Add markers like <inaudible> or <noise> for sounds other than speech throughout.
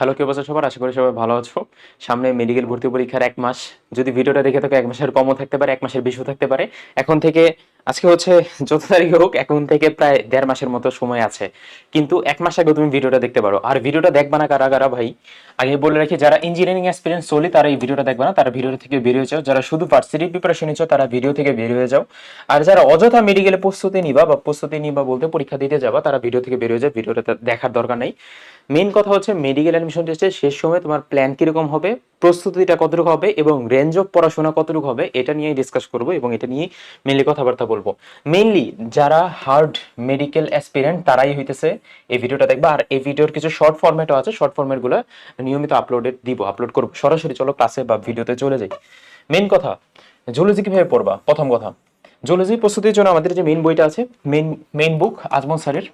Hello কি অবস্থা সবার? আশা করি সবাই ভালো আছো। সামনে মেডিকেল ভর্তি পরীক্ষার এক মাস। যদি ভিডিওটা দেখে থাকো, এক মাসের কমও থাকতে পারে, এক মাসের বেশিও থাকতে পারে। এখন থেকে, আজকে হচ্ছে যত তারিখ হোক, এখন থেকে প্রায় দেড় মাসের মতো সময় আছে। কিন্তু এক মাস আগে তুমি ভিডিওটা দেখতে পারো। আর ভিডিওটা দেখবা না কারা কারা ভাই? আগে বলে রাখি, যারা ইঞ্জিনিয়ারিং এক্সপিরিয়েন্স চলে তারা এই ভিডিওটা দেখবে না, তারা ভিডিও থেকে বেরিয়ে যাও। যারা শুধু ভার্সিটি প্রিপারেশন নিচ্ছ, তারা ভিডিও থেকে বের হয়ে যাও। আর যারা অযথা মেডিকেলে প্রস্তুতি নিবা বা প্রস্তুতি নিবা বলতে পরীক্ষা দিতে যাবা, তারা ভিডিও থেকে বের হয়ে যাও। ভিডিওটা দেখার দরকার নেই। মেইন কথা হচ্ছে মেডিকেল অ্যাডমিশন টেস্টের শেষ সময় তোমার প্ল্যান কীরকম হবে, প্রস্তুতিটা কতটুকু হবে এবং রেঞ্জ অফ পড়াশোনা কতটুকু হবে এটা নিয়ে ডিসকাস করব এবং এটা নিয়ে মেনলি কথাবার্তা বলব। মেইনলি যারা হার্ড মেডিকেল অ্যাসপিরেন্ট তারাই হইতেছে এই ভিডিওটা দেখবা। আর এই ভিডিওর কিছু শর্ট ফরম্যাটও আছে। শর্ট ফরম্যাটগুলো নিয়মিত আপলোডে দিব আপলোড করব। সরাসরি চলো ক্লাসে বা ভিডিওতে চলে যাই। মেন কথা জুলজি কীভাবে পড়বা? প্রথম কথা জুলজি প্রস্তুতির জন্য আমাদের যে মেইন বইটা আছে মেইন মেন বুক আজমল স্যারের।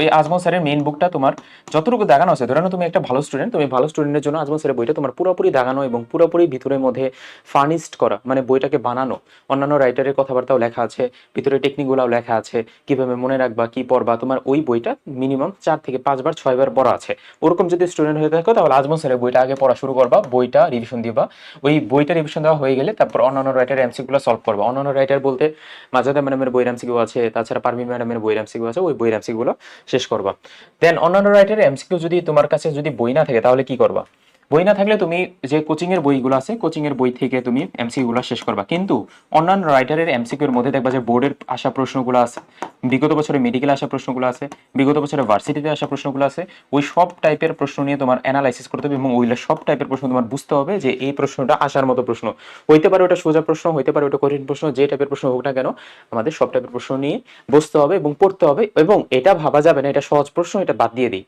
ওই আজমল স্যারের মেইন বুকটা তোমার যতটুকু দাগানো আছে, ধরে তুমি একটা ভালো স্টুডেন্ট তুমি ভালো স্টুডেন্টের জন্য আজমল স্যারের বইটা তোমার পুরোপুরি দাগানো এবং পুরোপুরি ভিতরের মধ্যে ফার্নিশড করা মানে বইটাকে বানানো। অন্যান্য রাইটারের কথাবার্তাও লেখা আছে, ভিতরে টেকনিকগুলোও লেখা আছে, কীভাবে মনে রাখবা, কি পড়বা, তোমার ওই বইটা মিনিমাম চার থেকে পাঁচবার ছয়বার পড়া আছে। ওরকম যদি স্টুডেন্ট হয়ে থাকো, তাহলে আজমল স্যারের বইটা আগে পড়া শুরু করবা, বইটা রিভিশন দিবা। ওই বইটা রিভিশন দেওয়া হয়ে গেলে তারপর অন্যান্য রাইটারের এমসিগুলো সলভ করবা। অন্যান্য রাইটার বলতে মাজাদা ম্যাডামের বইয়ের এমসিকিউ আছে, তাছাড়া পারমিন ম্যাডামের বইয়ের এমসিকিউ আছে, ওই বইয়ের এমসিগুলো শেষ করবা। দেন অন্যান্য রাইটারের এমসিকিউ যদি তোমার কাছে যদি বই না থাকে, তাহলে কি করবা? বই না থাকলে তুমি যে কোচিং এর বইগুলো আছে কোচিং এর বই থেকে তুমি এমসিকিউ গুলো শেষ করবা। কিন্তু অন্যান্য রাইটারের এর মধ্যে দেখবা যে বোর্ডের আসা প্রশ্নগুলো আছে, বিগত বছরে মেডিকেল আসা প্রশ্নগুলো আছে, বিগত বছরে ভার্সিটিতে আসা প্রশ্নগুলো আছে, ওই সব টাইপের প্রশ্ন নিয়ে তোমার অ্যানালাইসিস করতে হবে এবং ওইগুলো সব টাইপের প্রশ্ন তোমার বুঝতে হবে যে এই প্রশ্নটা আসার মতো প্রশ্ন। হইতে পারে ওটা সোজা প্রশ্ন, হইতে পারে ওটা কঠিন প্রশ্ন, যে টাইপের প্রশ্ন হোক না কেন, আমাদের সব টাইপের প্রশ্ন নিয়ে বুঝতে হবে এবং পড়তে হবে এবং এটা ভাবা যাবে না, এটা সহজ প্রশ্ন, এটা বাদ দিয়ে দিই।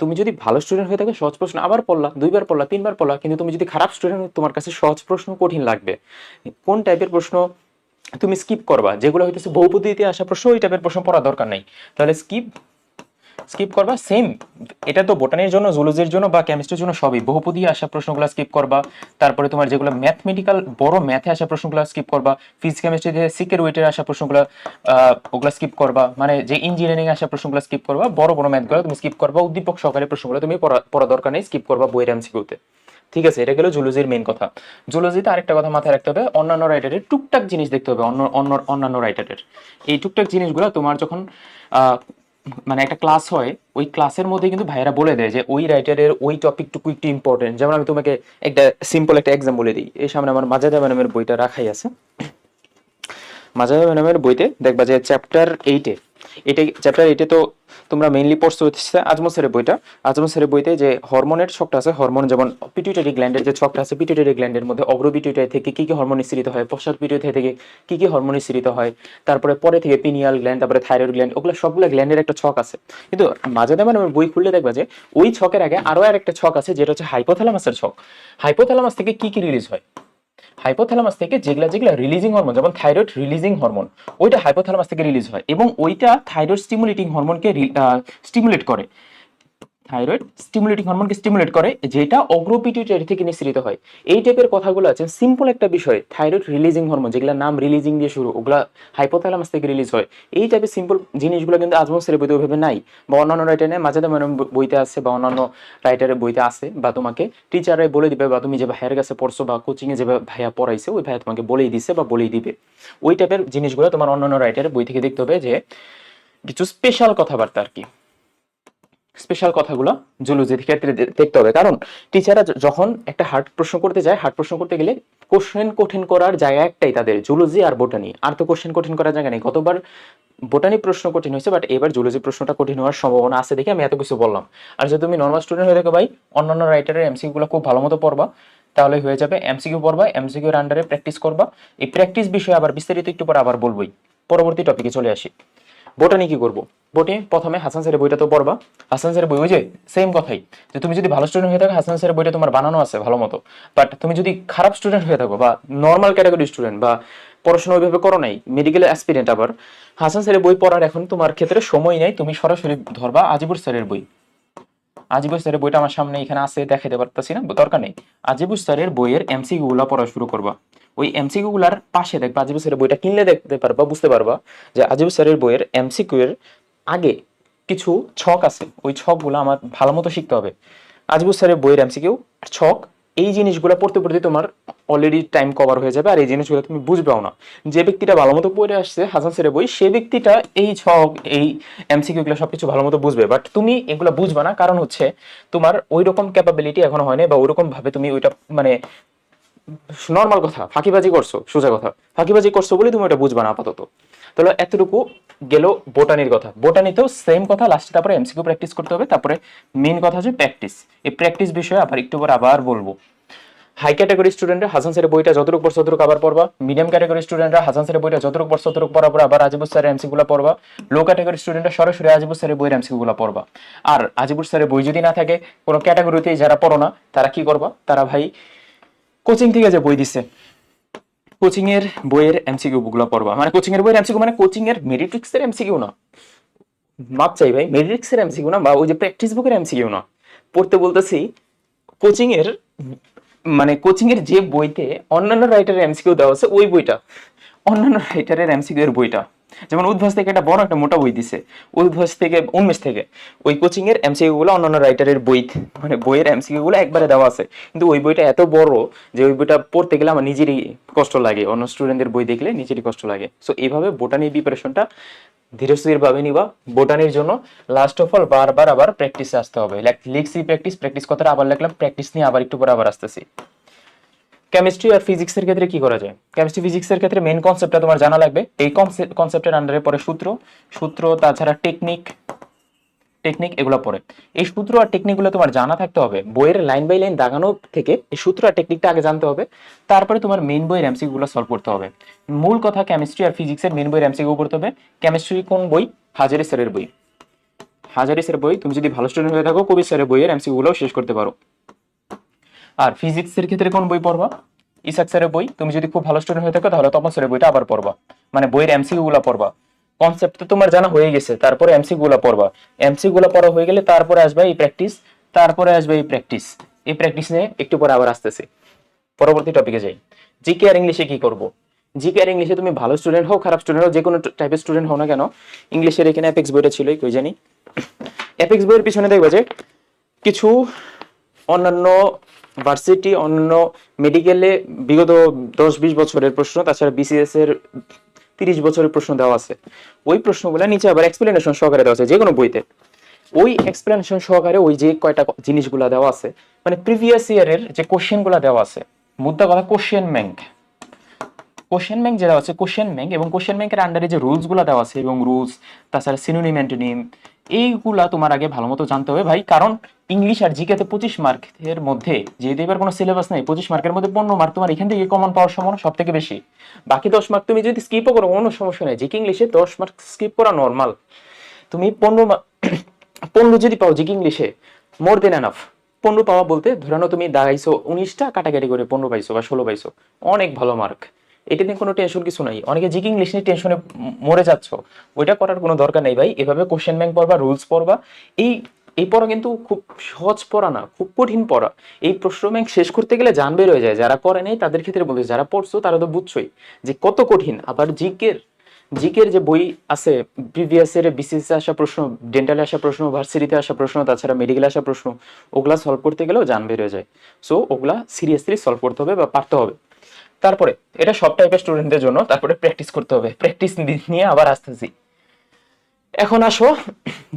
তুমি যদি ভালো স্টুডেন্ট হয়ে থাকো, সহজ প্রশ্ন, আবার পড়লা, দুইবার পড়লা, তিনবার পড়লা, কিন্তু তুমি যদি খারাপ স্টুডেন্ট তোমার কাছে সহজ প্রশ্ন কঠিন লাগবে। কোন টাইপের প্রশ্ন তুমি স্কিপ করবা? যেগুলো হইতেছে বহুপদীতে আসা প্রশ্ন, ওই টাইপের প্রশ্ন পড়া দরকার নাই। তাহলে স্কিপ স্কিপ করবা? সেম এটা তো বোটানির জন্য জুলজির জন্য বা কেমিস্ট্রির জন্য সবই। বহুপদী আসা প্রশ্নগুলো স্কিপ করবা। তারপরে তোমার যেগুলো ম্যাথমেটিক্যাল বড় ম্যাথে আসা প্রশ্নগুলো স্কিপ করবা। ফিজিক্স কেমিস্ট্রিতে সিকের ওয়েটের আসা প্রশ্নগুলো ওগুলো স্কিপ করবা। মানে যে ইঞ্জিনিয়ারিং আসা প্রশ্নগুলো স্কিপ করবা, বড় বড় ম্যাথগুলো তুমি স্কিপ করবা। উদ্দীপক সহকারে প্রশ্নগুলো তুমি পড়া দরকার নেই স্কিপ করবা বইয়ের এমসিকিউতে ঠিক আছে, এটা গেল জুলজির মেন কথা। জুলজিতে আরেকটা কথা মাথায় রাখতে হবে, অন্যান্য রাইটারের টুকটাক জিনিস দেখতে হবে, অন্য অন্য অন্যান্য রাইটারের এই টুকটাক জিনিসগুলো তোমার যখন মানে একটা ক্লাস হয়, ওই ক্লাসের মধ্যে কিন্তু ভাইয়েরা বলে দেয় যে ওই রাইটারের ওই টপিকটুকু একটু ইম্পর্টেন্ট যেমন আমি তোমাকে একটা সিম্পল একটা এক্সাম বলে দিই। এই সামনে আমার মাজাদা ম্যাডামের বইটা রাখাই আছে। মাজাদা ম্যাডামের বইতে দেখবা যে চ্যাপ্টার এইটে এটা চ্যাপ্টার এইটে তো তোমরা মেইনলি পড়ছো হচ্ছে আজমল স্যারের বইটা। আজমল স্যারের বইতে যে হরমোনের ছকটা আছে হরমোন যেমন পিটুইটারি গ্ল্যান্ডের যে ছকটা আছে পিটুইটারি গ্ল্যান্ডের মধ্যে অগ্রপিটুইটারি থেকে কি কি হরমোন নিঃসৃত হয় পশ্চাৎ পিটুইটারি থেকে কি কি হরমোন নিঃসৃত হয়, তারপরে পরে থেকে পিনিয়াল গ্ল্যান্ড তারপরে থাইরয়েড গ্ল্যান্ড ওগুলো সবগুলো গ্ল্যান্ডের একটা ছক আছে। কিন্তু মাঝে মানে বই খুললে দেখবা যে ওই ছকের আগে আরও আর একটা ছক আছে, যেটা হচ্ছে হাইপোথ্যালামাসের ছক। হাইপোথ্যালামাস থেকে কি কি রিলিজ হয়? হাইপোথ্যালামাস থেকে যেগুলা যেগুলা রিলিজিং হরমোন যেমন থাইরয়েড রিলিজিং হরমোন ওইটা হাইপোথ্যালামাস থেকে রিলিজ হয় এবং ওইটা থাইরয়েড স্টিমুলেটিং হরমোনকে স্টিমুলেট করে। থাইরয়েড স্টিমুলেটিং হরমোনকে স্টিমুলেট করে, যেটা অগ্রপিটুইটারি থেকে নিঃসৃত হয়। এই টাইপের কথাগুলো আছে। সিম্পল একটা বিষয় থাইরয়েড রিলিজিং হরমোন যেগুলো নাম রিলিজিং দিয়ে শুরু, ওগুলা হাইপোথ্যালামাস থেকে রিলিজ হয়। এই টাইপের সিম্পল জিনিসগুলো কিন্তু আজমল স্যারের বইতে ওইভাবে নাই, বা অন্যান্য রাইটারে মাঝে ম্যাডাম বইতে আছে, বা অন্যান্য রাইটারের বইতে আছে, বা তোমাকে টিচারে বলে দিবে, বা তুমি যে ভাইয়ের কাছে পড়ছো, বা কোচিংয়ে যে ভাইয়া পড়াইছে, ওই ভাইয়া তোমাকে বলেই দিছে, বা বলেই দিবে। ওই টাইপের জিনিসগুলো তোমার অন্যান্য রাইটারের বই থেকে দেখতে হবে যে কিছু স্পেশাল কথাবার্তা আর কি। স্পেশাল কথাগুলো জুলজির ক্ষেত্রে দেখতে হবে। কারণ টিচাররা যখন একটা হার্ড প্রশ্ন করতে যায় হার্ড প্রশ্ন করতে গেলে কোশ্চেন কঠিন করার জায়গা একটাই তাদের জুলজি আর বোটানি আর তো কোশ্চেন কঠিন করার জায়গা নেই। গতবার বোটানি প্রশ্ন কঠিন হয়েছে বাট এবার জুলজি প্রশ্নটা কঠিন হওয়ার সম্ভাবনা আছে দেখে আমি এত কিছু বললাম। আর যদি তুমি নর্মাল স্টুডেন্ট হয়ে থাকো ভাই, অন্যান্য রাইটারের এমসিকিউ গুলো খুব ভালো মতো পড়বা, তাহলে হয়ে যাবে এমসিকিউ পড়বা এমসিকিউর আন্ডারে প্র্যাকটিস করবা। এই প্র্যাকটিস বিষয়ে আবার বিস্তারিত একটু পরে আবার বলবোই। পরবর্তী টপিকে চলে আসি। বোটানি কি করব? বোটে প্রথমে হাসান স্যারের বইটা তো পড়বা। হাসান স্যারের বই ওই যে সেম কথাই, যে তুমি যদি ভালো স্টুডেন্ট হয়ে থাকো, হাসান স্যারের বইটা তোমার বানানো আছে ভালো মতো। বাট তুমি যদি খারাপ স্টুডেন্ট হয়ে থাকো বা নর্মাল ক্যাটাগরি স্টুডেন্ট বা পড়াশোনা ওইভাবে করো নাই মেডিকেল অ্যাসপিরেন্ট আবার, হাসান স্যারের বই পড়ার এখন তোমার ক্ষেত্রে সময় নেই, তুমি সরাসরি ধরবা আজিবুর স্যারের বই। আজিবুর স্যারের বইটা আমার সামনে এখানে আছে দেখাতে পারতেছি না, দরকার নেই। আজিব স্যারের বইয়ের এমসিকিউ গুলা পড়া শুরু করবা। ওই এমসিকিউ গুলার পাশে দেখবা, আজিব স্যারের বইটা কিনলে দেখতে পারবা, বুঝতে পারবা যে আজিব স্যারের বইয়ের এমসিকিউ এর আগে কিছু ছক আছে। ওই ছকগুলো আমার ভালো মতো শিখতে হবে। আজিব স্যারের বইয়ের এমসিকিউ আর ছক এই জিনিসগুলো পড়তে পড়তে তোমার অলরেডি টাইম কভার হয়ে যাবে আর এই জিনিসগুলো তুমি বুঝবেও না। যে ব্যক্তিটা ভালো মতো পড়ে আসছে, হাসান সেরে বই, সে ব্যক্তিটা এই ছক, এই এমসিকিউগুলো সবকিছু ভালো মতো বুঝবে। বাট তুমি এগুলো বুঝবে না, কারণ হচ্ছে তোমার ওই রকম ক্যাপাবিলিটি এখনও হয়নি বা ওইরকম ভাবে তুমি ওইটা মানে নর্মাল কথা, ফাঁকিবাজি করছ, সোজা কথা। ফাঁকিবাজি করছ বলে তুমি ওটা বুঝবা না আপাতত। তাহলে এতটুকু গেল বোটানির কথা। বোটানিতেও সেম কথা লাস্টে তারপরে এমসিকিউ প্র্যাকটিস করতে হবে, তারপরে মেইন কথা হচ্ছে প্র্যাকটিস এই প্র্যাকটিস বিষয়ে আবার একটু পর আবার বলব। হাই ক্যাটাগরি স্টুডেন্টরা হাসান স্যারের বইটা যতটুকু পড়ছো ততটুকু আবার পড়বা। মিডিয়াম ক্যাটাগরি স্টুডেন্টরা হাসান স্যারের বইটা যতটুকু পড়ছো ততটুকু পড়ার পর আবার আজিবুর স্যারের এমসিগুলো পড়বা। লো ক্যাটাগরি স্টুডেন্টরা সরাসরি আজিবুর স্যারের বইয়ের এমসিগুলো পড়বা। আর আজিবুর স্যারের বই যদি না থাকে, কোনো ক্যাটাগরিতেই যারা পড়ো না, তারা কি করবা? তারা ভাই কোচিং থেকে যে বই দিছে। কোচিং এর বইয়ের এমসিকিউ গুলো পড়বা। মানে কোচিং এর বইয়ের এমসিকিউ মানে কোচিং এর মেরিট্রিক্স এর এমসিকিউ না। মাপ চাই ভাই মেরিট্রিক্স এর এমসিকিউ না বা ওই যে প্র্যাকটিস বুকের এমসিকিউ না। পড়তে বলতেছি কোচিং এর মানে কোচিং এর যে বইতে অন্যান্য রাইটারের এমসিকিউ দেওয়া আছে, ওই বইটা। অন্যান্য রাইটারের এমসিকিউ এর বইটা। যেমন উদ্ভাস থেকে একটা বড় একটা মোটা বই দিছে। উদ্ভাস থেকে উন্মেষ থেকে। ওই কোচিং এর এমসিকিউ গুলো অন্যান্য রাইটারের বই মানে বইয়ের এমসিকিউ গুলো একবারে দেওয়া আছে। কিন্তু ওই বইটা এত বড় যে ওই বইটা পড়তে গেলে আমার নিজেরই কষ্ট লাগে। অন্য স্টুডেন্টদের বই দেখলে নিজেরই কষ্ট লাগে। সো এইভাবে বোটানি প্রিপারেশনটা ধীরে স্থির ভাবে নিবা। বোটানির জন্য লাস্ট অফ অল বারবার আবার প্র্যাকটিসে আসতে হবে। লিখছি প্র্যাকটিস প্র্যাকটিস কথাটা আবার লিখলাম প্র্যাকটিস নিয়ে আবার একটু পরে আবার আসতেছি। কেমিস্ট্রি আর ফিজিক্সের ক্ষেত্রে কি করা যায়? কেমিস্ট্রি ফিজিক্সের ক্ষেত্রে মেন কনসেপ্টটা তোমার জানা লাগবে। এই কনসেপ্টের আন্ডারে পরে সূত্র। সূত্র, তাছাড়া টেকনিক টেকনিক এগুলো পড়ে এই সূত্র আর টেকনিকগুলো তোমার জানা থাকতে হবে। বইয়ের লাইন বাই লাইন দাগানো থেকে এই সূত্র আর টেকনিকটা আগে জানতে হবে। তারপরে তোমার মেইন বইয়ের এমসিকিউ গুলো সলভ করতে হবে। মূল কথা কেমিস্ট্রি আর ফিজিক্সের মেইন বইয়ের এমসিকিউ করতে হবে। কেমিস্ট্রি কোন বই? হাজারি স্যারের বই। হাজারি স্যারের বই, তুমি যদি ভালো স্টুডেন্ট হয়ে থাকো, কবি স্যারের বইয়ের এমসিকিউ গুলো শেষ করতে পারো। আর ফিজিক্সের ক্ষেত্রে কোন বই পড়বা? ইসাক স্যারের বই। তুমি যদি খুব ভালো স্টুডেন্ট হয়ে থাকো, তাহলে তপন স্যারের বইটা আবার পড়বা। মানে বইয়ের এমসিকিউ গুলা পড়বা। কনসেপ্ট তো তোমার জানা হয়ে গেছে, তারপরে এমসি গুলা পড়বা। এমসি গুলা পড়া হয়ে গেলে তারপরে আসবে এই প্র্যাকটিস তারপরে আসবে এই প্র্যাকটিস এই প্র্যাকটিস নিয়ে একটু পরে আবার আসতেছি। পরবর্তী টপিকে যাই। জিকে আর ইংলিশে কি করব? জিকে আর ইংলিশে তুমি ভালো স্টুডেন্ট হও, খারাপ স্টুডেন্ট হও যে কোনো টাইপের স্টুডেন্ট হও না কেন ইংলিশের এখানে অ্যাপেক্স বইটা ছিলই, কই জানি? অ্যাপেক্স বইয়ের পিছনে দেখবে যে কিছু অন্যান্য ভার্সিটি অন্য মেডিকেলে বিগত দশ বিশ বছরের প্রশ্ন, তাছাড়া বিসিএস এর তিরিশ বছরের প্রশ্ন দেওয়া আছে। ওই প্রশ্নগুলো নিচে আবার এক্সপ্লেনেশন সহকারে দেওয়া আছে, যে কোনো বইতে। ওই এক্সপ্লেনেশন সহকারে ওই যে কয়টা জিনিসগুলো দেওয়া আছে মানে প্রিভিয়াস ইয়ারের যে কোশ্চেনগুলো দেওয়া আছে, মুদ্রা কথা কোশ্চেন ব্যাংক কোশ্চেন ব্যাংক যেটা আছে কোশ্চেন ব্যাংক এবং কোশ্চেন ব্যাংকের আন্ডারে যে রুলসগুলো দেওয়া আছে এবং রুলস তাছাড়া সিনোনিম অ্যান্টোনিম এইগুলা তোমার আগে ভালো মতো জানতে হবে ভাই। কারণ ইংলিশ আর জিকেতে পঁচিশ মার্কের মধ্যে, যেহেতু এবার কোনো সিলেবাস নেই, পঁচিশ মার্কের মধ্যে পনেরো মার্ক তোমার এখান থেকে কমন পাওয়ার সম্ভাবনা সব থেকে বেশি। বাকি দশ মার্ক তুমি যদি স্কিপও করো, কোনো সমস্যা নেই। জিকে ইংলিশে দশ মার্ক স্কিপ করা নর্মাল তুমি পনেরো <coughs> পনেরো যদি পাও জিকে ইংলিশে মোর দেন এনাফ পনেরো পাওয়া বলতে ধরে নাও তুমি দাঁড়াইছো উনিশটা কাটাকাটি করে পনেরো পাইছো বা ষোলো পাইছো। অনেক ভালো মার্ক এটা নিয়ে কোনো টেনশন কিছু নাই। অনেকে জিকে ইংলিশ নিয়ে টেনশনে মরে যাচ্ছ, ওইটা করার কোনো দরকার নেই ভাই। এভাবে কোশ্চেন ব্যাংক পড়বা রুলস পড়বা। এই এই পড়া কিন্তু খুব সহজ পড়া না, খুব কঠিন পড়া। এই প্রশ্ন ব্যাংক শেষ করতে গেলে জান বের হয়ে যায়। যারা করে নেই, তাদের ক্ষেত্রে বলতে যারা পড়ছো, তারা তো বুঝছোই যে কত কঠিন। আবার জিকের জিকের যে বই আছে প্রিভিয়াস এর বিসিএস আসা প্রশ্ন ডেন্টালে আসা প্রশ্ন ভার্সিটিতে আসা প্রশ্ন, তাছাড়া মেডিকেলে আসা প্রশ্ন, ওগুলা সলভ করতে গেলেও জান বের হয়ে যায়। সো ওগুলা সিরিয়াসলি সলভ করতে হবে বা পারতে হবে। তারপরে, এটা সব টাইপের স্টুডেন্টদের জন্য তারপরে প্র্যাকটিস করতে হবে। প্র্যাকটিস নিয়ে আবার আসতেছি। এখন আসো,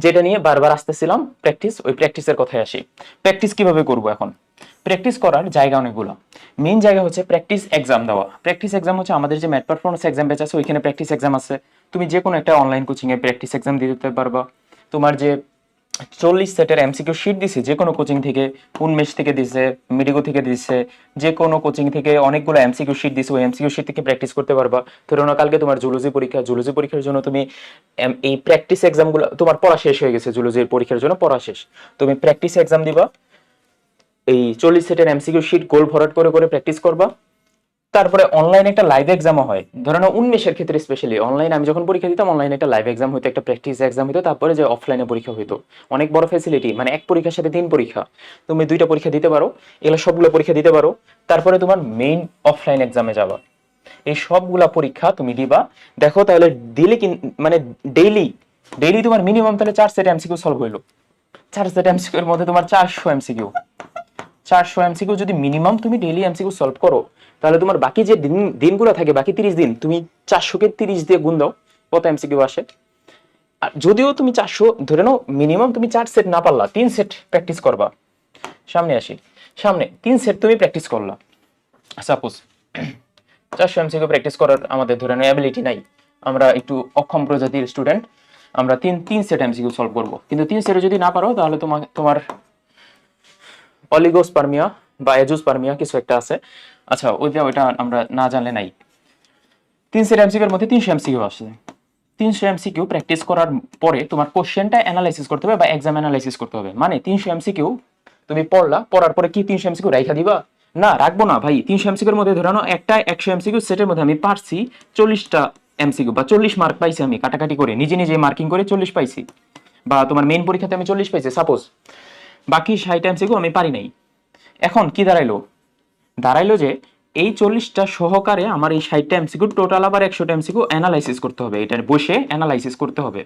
যেটা নিয়ে বারবার আসতেছিলাম প্র্যাকটিস ওই প্র্যাকটিসের কথায় আসি। প্র্যাকটিস কীভাবে করব এখন? প্র্যাকটিস করার জায়গা অনেকগুলো। মেইন জায়গা হচ্ছে প্র্যাকটিস এক্সাম দেওয়া। প্র্যাকটিস এক্সাম হচ্ছে আমাদের যে ম্যাট পারফরমেন্স এক্সাম ব্যাচ আছে, ওইখানে প্র্যাকটিস এক্সাম আছে। তুমি যে কোনো একটা অনলাইন কোচিং এ প্র্যাকটিস এক্সাম দিতে পারবা। তোমার যে চল্লিশ সেটের এমসিকিউ শিট দিছে, যে কোনো কোচিং থেকে, উন্মেষ থেকে দিছে মেডিকো থেকে দিছে, যে কোনো কোচিং থেকে অনেকগুলো এমসিকিউ শিট দিছে, ওই এমসিকিউ শিট থেকে প্র্যাকটিস করতে পারবা। ধরো না, কালকে তোমার জুলজি পরীক্ষা জুলজি পরীক্ষার জন্য তুমি এই প্র্যাকটিস এক্সামগুলো তোমার পড়া শেষ হয়ে গেছে জুলজির পরীক্ষার জন্য, পড়া শেষ। তুমি প্র্যাকটিস এক্সাম দিবা, এই চল্লিশ সেটের এমসিকিউ শিট গোল ভরাট করে করে প্র্যাকটিস করবা। তারপরে অনলাইনে একটা লাইভ এক্সামও হয়। ধরো না উন্মেষের ক্ষেত্রে স্পেশালি অনলাইন আমি যখন পরীক্ষা দিতাম অনলাইনে একটা লাইভ এক্সাম হতো একটা প্র্যাকটিস এক্সাম হতো তারপরে যে অফলাইনে পরীক্ষা হতো অনেক বড় ফ্যাসিলিটি মানে এক পরীক্ষার সাথে তিন পরীক্ষা। তুমি দুইটা পরীক্ষা দিতে পারো, এগুলো সবগুলো পরীক্ষা দিতে পারো, তারপরে তোমার মেইন অফলাইন এক্সামে যাবা। এই সবগুলা পরীক্ষা তুমি দিবা। দেখো তাহলে কি মানে ডেইলি ডেইলি তোমার মিনিমাম তাহলে চার সেট এমসিকিউ সলভ হইল। চার সেট এমসিকিউ এর মধ্যে তোমার চারশো এমসিকিউ চারশো এমসিকিউ যদি মিনিমাম তুমি ডেইলি এমসিকিউ সলভ করো, তাহলে তোমার বাকি যে দিন, দিনগুলো থাকে, বাকি তিরিশ দিন, তুমি চারশোকে তিরিশ দিয়ে গুণ দাও, কত এমসিকিউ আসে? আর যদিও তুমি চারশো, ধরে নাও মিনিমাম তুমি চার সেট না পারলা, তিন সেট প্র্যাকটিস করবা। সামনে আসি। সামনে, তিন সেট তুমি প্র্যাকটিস করলা। সাপোজ চারশো এমসিকিউ প্র্যাকটিস করার আমাদের ধরে নাও অ্যাবিলিটি নাই। আমরা একটু অক্ষম প্রজাতির স্টুডেন্ট আমরা তিন তিন সেট এমসিকিউ সলভ করব। কিন্তু তিন সেটে যদি না পারো, তাহলে তোমার তোমার অলিগোস্পার্মিয়া বা এজোস্পার্মিয়া কিছু একটা আছে। আচ্ছা ওইটা ওইটা আমরা না জানলে নাই। তিন সেট এমসিকিউর মধ্যে তিনশো এমসিকিউ আসে। তিনশো এমসিকিউ প্র্যাকটিস করার পরে তোমার কোশ্চেনটা অ্যানালাইসিস করতে হবে বা এক্সাম অ্যানালাইসিস করতে হবে। মানে তিনশো এমসিকিউ তুমি পড়লা, পড়ার পরে কি তিনশো এমসিকিউ রাইখা দিবা? না, রাখব না ভাই। তিনশো এমসিকিউর মধ্যে ধরানো একটা একশো এমসিকিউ সেটের মধ্যে আমি পারছি চল্লিশটা এমসিকিউ বা চল্লিশ মার্ক পাইছি আমি কাটাকাটি করে। নিজে নিজে মার্কিং করে চল্লিশ পাইছি। বা তোমার মেইন পরীক্ষাতে আমি চল্লিশ পাইছি। সাপোজ বাকি ষাট এমসিকিউ আমি পারি নাই। এখন কি দাঁড়াইলো? দাঁড়াইলো যে এই চল্লিশটা সহকারে আমার এই ষাটটা এমসিকিউ টোটাল আবার একশো একশোটা এমসিকিউ অ্যানালাইসিস করতে হবে। এটার বসে অ্যানালাইসিস করতে হবে।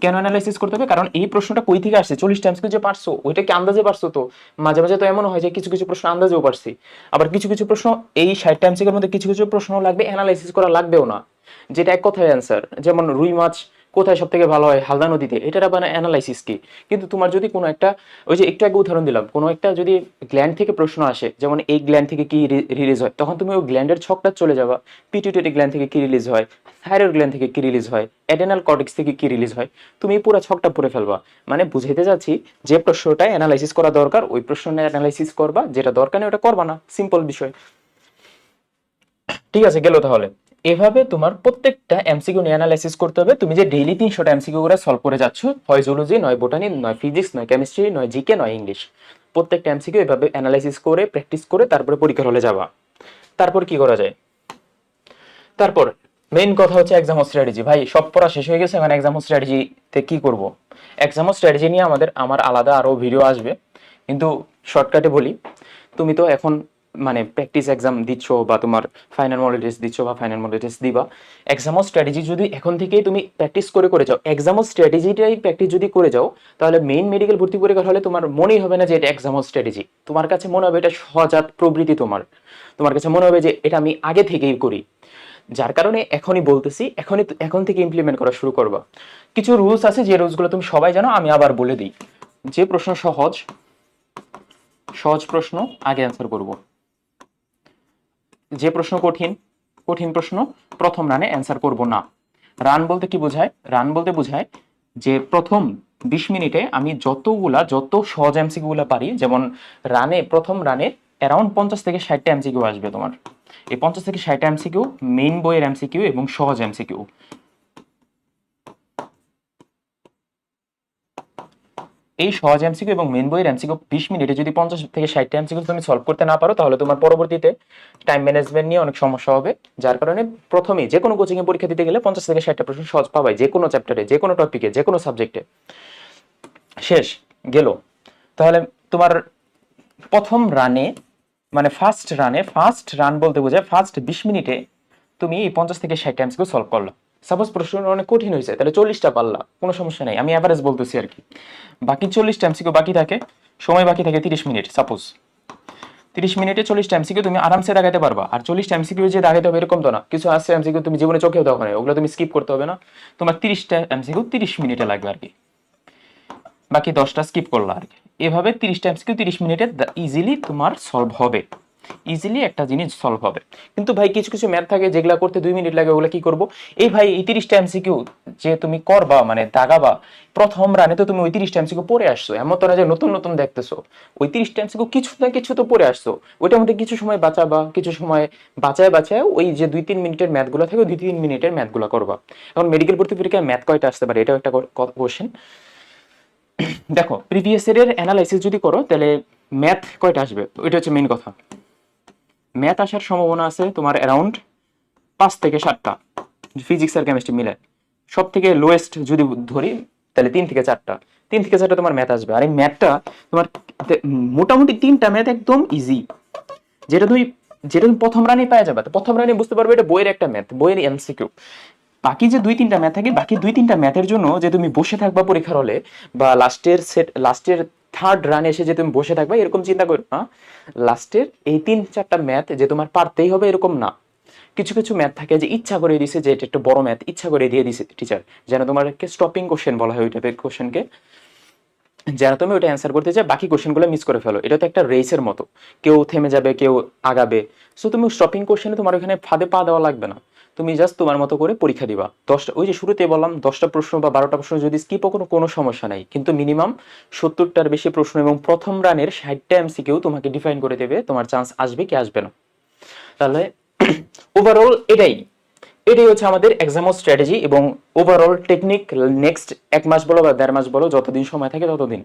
কেন অ্যানালাইসিস করতে হবে? কারণ এই প্রশ্নটা কই থেকে আসছে? চল্লিশটা এমসিকিউ যে পারছ ওইটা কি আন্দাজে পারছ তো। মাঝে মাঝে তো এমন হয় যে কিছু কিছু প্রশ্ন আন্দাজেও পারছি। আবার কিছু কিছু প্রশ্ন এই ষাটটা এমসিকিউর মধ্যে কিছু কিছু প্রশ্ন লাগবে অ্যানালাইসিস করা লাগবেও না। যেটা এক কথায় অ্যান্সার যেমন রুই মাছ কোথায় সব থেকে ভালো হয়? হালদা নদীতে। এটার আবার অ্যানালাইসিস কি? কিন্তু তোমার যদি কোনো একটা, ওই যে একটু আগে উদাহরণ দিলাম, কোনো একটা যদি গ্ল্যান্ড থেকে প্রশ্ন আসে, যেমন এই গ্ল্যান্ড থেকে কি রিলিজ হয়, তখন তুমি ওই গ্ল্যান্ডের ছকটা চলে যাবা। পিটিউটারি গ্ল্যান্ড থেকে কি রিলিজ হয়? থাইরয়েড গ্ল্যান্ড থেকে কি রিলিজ হয়? অ্যাডেনাল কর্টেক্স থেকে কি রিলিজ হয়? তুমি পুরো ছকটা পড়ে ফেলবা। মানে বুঝাইতে যাচ্ছি যে প্রশ্নটা অ্যানালাইসিস করা দরকার, ওই প্রশ্নটা অ্যানালাইসিস করবা, যেটা দরকার নেই ওটা করবা না। সিম্পল বিষয়। ঠিক আছে, গেল তাহলে। এভাবে তোমার প্রত্যেকটা এমসিকিউ নিয়ে অ্যানালাইসিস করতে হবে। তুমি যে ডেইলি তিনশোটা এমসিকিউ করে সলভ করে যাচ্ছ, হয় জুলজি নয় বোটানি নয় ফিজিক্স নয় কেমিস্ট্রি নয় জিকে নয় ইংলিশ প্রত্যেকটা এমসিকিউ এভাবে অ্যানালাইসিস করে প্র্যাকটিস করে তারপরে পরীক্ষার হলে যাবা। তারপর কি করা যায়? তারপর মেইন কথা হচ্ছে এক্সাম স্ট্র্যাটেজি ভাই, সব পড়া শেষ হয়ে গেছে এখন এক্সাম স্ট্র্যাটেজিতে কি করব? এক্সাম স্ট্র্যাটেজি নিয়ে আমাদের, আমার আলাদা আরও ভিডিও আসবে। কিন্তু শর্টকাটে বলি, তুমি তো এখন মানে প্র্যাকটিস এক্সাম দিচ্ছ বা তোমার ফাইনাল মডেল টেস্ট দিচ্ছ বা ফাইনাল মডেল টেস্ট দিবা এক্সামও স্ট্র্যাটেজি যদি এখন থেকেই তুমি প্র্যাকটিস করে করে যাও এক্সামও স্ট্র্যাটেজিটাই প্র্যাকটিস যদি করে যাও, তাহলে মেইন মেডিকেল ভর্তি পরীক্ষা হলে তোমার মনেই হবে না যে এটা এক্সামও স্ট্র্যাটেজি তোমার কাছে মনে হবে এটা সহজাত প্রবৃত্তি তোমার। তোমার কাছে মনে হবে যে এটা আমি আগে থেকেই করি। যার কারণে এখনই বলতেছি, এখনই এখন থেকে ইমপ্লিমেন্ট করা শুরু করবা। কিছু রুলস আছে যে রুলসগুলো তুমি সবাই জানো, আমি আবার বলে দিই। যে প্রশ্ন সহজ সহজ প্রশ্ন, আগে অ্যান্সার করব। যে প্রশ্ন কঠিন কঠিন প্রশ্ন প্রথম রানে অ্যান্সার করব না। রান বলতে কি বোঝায়? রান বলতে বোঝায় যে প্রথম বিশ মিনিটে আমি যতগুলা, যত সহজ এমসিকিউগুলো পারি, যেমন রানে, প্রথম রানে অ্যারাউন্ড পঞ্চাশ থেকে ষাটটা এমসিকিউ আসবে তোমার। এই পঞ্চাশ থেকে ষাটটা এমসিকিউ মেইন বইয়ের এমসিকিউ এবং সহজ এমসিকিউ এই সহজ এমসিকিউ এবং মেন বইয়ের এমসিকিউ বিশ মিনিটে যদি পঞ্চাশ থেকে ষাটটা এমসিকিউ তুমি সলভ করতে না পারো, তাহলে তোমার পরবর্তীতে টাইম ম্যানেজমেন্ট নিয়ে অনেক সমস্যা হবে। যার কারণে প্রথমেই যে কোনো কোচিংয়ে পরীক্ষা দিতে গেলে পঞ্চাশ থেকে ষাটটা প্রশ্ন সহজ পাবাই যে কোনো চ্যাপ্টারে যে কোনো টপিকে যে কোনো সাবজেক্টে শেষ, গেল। তাহলে তোমার প্রথম রানে মানে ফার্স্ট রানে ফার্স্ট রান বলতে বোঝায় ফার্স্ট বিশ মিনিটে তুমি এই পঞ্চাশ থেকে ষাট টাইমসকে সলভ করল। সাপোজ প্রশ্ন অনেক কঠিন হয়েছে, তাহলে চল্লিশটা পারলা কোনো সমস্যা নেই, আমি অ্যাভারেজ বলতেছি আর কি। বাকি চল্লিশ টাইমসিকে বাকি থাকে, সময় বাকি থাকে তিরিশ মিনিট সাপোজ তিরিশ মিনিটে চল্লিশ টাইমসিকে তুমি আরামসে দাগাতে পারবা, আর চল্লিশ টাইমসিকিউ যে দাগাতে হবে এরকম তো না, কিছু আছে এমসিকিউ তুমি জীবনে চোখেও দেখো না ওগুলো তুমি স্কিপ করতে হবে না, তোমার তিরিশটা এমসিকিউ তিরিশ মিনিটে লাগবে আর কি। বাকি দশটা স্কিপ করলা আর কি। এভাবে তিরিশ টাইমস কিউ তিরিশ মিনিটে ইজিলি তোমার সলভ হবে। ইজিলি একটা জিনিস সলভ হবে। কিন্তু ভাই, কিছু কিছু ম্যাথ থাকে, যেগুলো করতে দুই মিনিট লাগে, ওগুলো কি করব? এই ভাই, এই তিরিশ টাইমস কিউ যে তুমি করবা মানে দাগাবা, প্রথম রানে তো তুমি ওই তিরিশ টাইমস কিউ পড়ে আসছো। এমন তো না যে নতুন নতুন দেখতেছো। ওই তিরিশ টাইমস কিউ কিছু না কিছু তো পড়ে আসছো। ওইটার মধ্যে কিছু সময় বাঁচাবা, কিছু সময় বাঁচায় বাঁচায় ওই যে দুই, তিন মিনিটের ম্যাথগুলো থাকে দুই, তিন মিনিটের ম্যাথগুলো করবা। এখন মেডিকেল ভর্তি পরীক্ষায় ম্যাথ কয়টা আসতে পারে? এটাও একটা কোশ্চেন দেখো প্রিভিয়াস এর অ্যানালাইসিস যদি করো, তাহলে ম্যাথ কয়টা আসবে? ওইটা হচ্ছে মেইন কথা। ম্যাথ আসার সম্ভাবনা আছে তোমার অ্যারাউন্ড পাঁচ থেকে সাতটা। ফিজিক্স আর কেমিস্ট্রি মিলে। সব থেকে লোয়েস্ট যদি ধরি, তাহলে তিন থেকে চারটা। তিন থেকে চারটা তোমার ম্যাথ আসবে। আর এই ম্যাথটা তোমার মোটামুটি তিনটা ম্যাথ একদম ইজি যেটা তুমি যেটা তুমি প্রথম রানে পাওয়া যাবে। প্রথম রানে বুঝতে পারবে এটা বইয়ের একটা ম্যাথ, বইয়ের এমসিকিউ বাকি যে দুই তিনটা ম্যাথ থাকে, বাকি দুই তিনটা ম্যাথের জন্য যে তুমি বসে থাকবা পরীক্ষার হলে বা লাস্টের সেট লাস্টের থার্ড রান এসে যে তুমি বসে থাকবা, এরকম চিন্তা করো না। লাস্টের এই তিন চারটা ম্যাথ যে তোমার পারতেই হবে, এরকম না। কিছু কিছু ম্যাথ থাকে যে ইচ্ছা করে দিছে যে এটা একটা বড় ম্যাথ ইচ্ছা করে দিয়ে দিছে টিচার যেন তোমারকে স্টপিং কোশ্চেন বলা হয় ওই টাইপের কোশ্চেনকে যেন তুমি ওটা অ্যান্সার করতে চাই বাকি কোশ্চেনগুলো মিস করে ফেলো। এটা তো একটা রেসের মতো। কেউ থেমে যাবে, কেউ আগাবে। সো তুমি স্টপিং কোশ্চেনে তোমার ওখানে ফাঁদে পা দেওয়া লাগবে না। তুমি জাস্ট তোমার মতো করে পরীক্ষা দিবা। দশটা ওই যে শুরুতে বললাম, দশটা প্রশ্ন বা বারোটা প্রশ্ন যদি স্কিপও কোনো কোনো সমস্যা নাই। কিন্তু মিনিমাম সত্তরটার বেশি প্রশ্ন এবং প্রথম রানের ষাটটা এমসিকেও তোমাকে ডিফাইন করে দেবে, তোমার চান্স আসবে কি আসবে না। তাহলে <clears throat> ওভারঅল এটাই। এটাই হচ্ছে আমাদের এক্সামও স্ট্র্যাটেজি এবং ওভারঅল টেকনিক নেক্সট এক মাস বলো বা দেড় মাস বলো, যতদিন সময় থাকে ততদিন।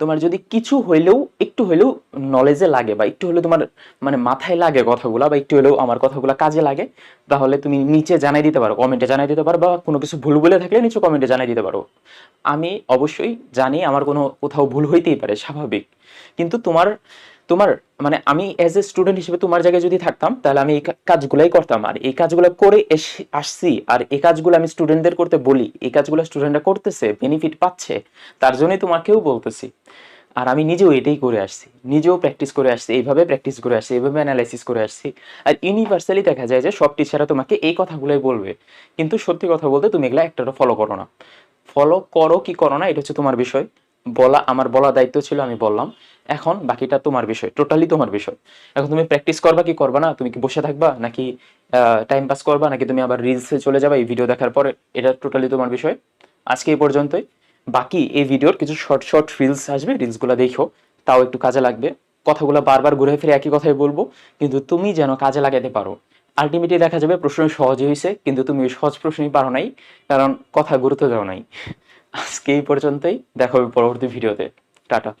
তোমার যদি কিছু হইলেও, একটু হইলেও নলেজে লাগে বা একটু হলেও তোমার মানে মাথায় লাগে কথাগুলো বা একটু হলেও আমার কথাগুলো কাজে লাগে, তাহলে তুমি নিচে জানাই দিতে পারো কমেন্টে জানাই দিতে পারো বা কোনো কিছু ভুল বলে থাকলে নিচে কমেন্টে জানাই দিতে পারো। আমি অবশ্যই জানি আমার কোনো কোথাও ভুল হইতেই পারে, স্বাভাবিক। কিন্তু তোমার তোমার মানে আমি অ্যাজ এ স্টুডেন্ট হিসেবে তোমার জায়গায় যদি থাকতাম, তাহলে আমি এই কাজগুলাই করতাম। আর এই কাজগুলো করে আসছি, আর এই কাজগুলো আমি স্টুডেন্টদের করতে বলি, এই কাজগুলো স্টুডেন্টরা করতেছে বেনিফিট পাচ্ছে, তার জন্যই তোমাকেও বলতেছি। আর আমি নিজেও এটাই করে আসছি, নিজেও প্র্যাকটিস করে আসছি, এইভাবে প্র্যাকটিস করে আসছি, এইভাবে অ্যানালাইসিস করে আসছি। আর ইউনিভার্সালি দেখা যায় যে সব টিচাররা তোমাকে এই কথাগুলোই বলবে। কিন্তু সত্যি কথা বলতে তুমি এগুলো একটারও ফলো করো না। ফলো করো কি করো না, এটা হচ্ছে তোমার বিষয়। বলা, আমার বলা দায়িত্ব ছিল, আমি বললাম, এখন বাকিটা তোমার বিষয় টোটালি তোমার বিষয়। এখন তুমি প্র্যাকটিস করবা কি করবা না? তুমি কি বসে থাকবা? নাকি টাইম পাস করবা? নাকি তুমি আবার রিলসে চলে যাবা? এই ভিডিও দেখার পরে এটা টোটালি তোমার বিষয়? আজকে এই পর্যন্তই। বাকি এই ভিডিওর কিছু শর্ট শর্ট রিলস আসবে রিলসগুলো দেখো, তাও একটু কাজে লাগবে। কথাগুলো বারবার ঘুরে ফিরে একই কথাই বলব, কিন্তু তুমি যেন কাজে লাগাতে পারো। আলটিমেটলি দেখা যাবে প্রশ্ন সহজ হয়েছে কিন্তু তুমি সহজ প্রশ্নই পারো নাই, কারণ কথা গুরুত্ব দাও নাই। আজকে এই পর্যন্তই। দেখা হবে পরবর্তী ভিডিওতে। টাটা।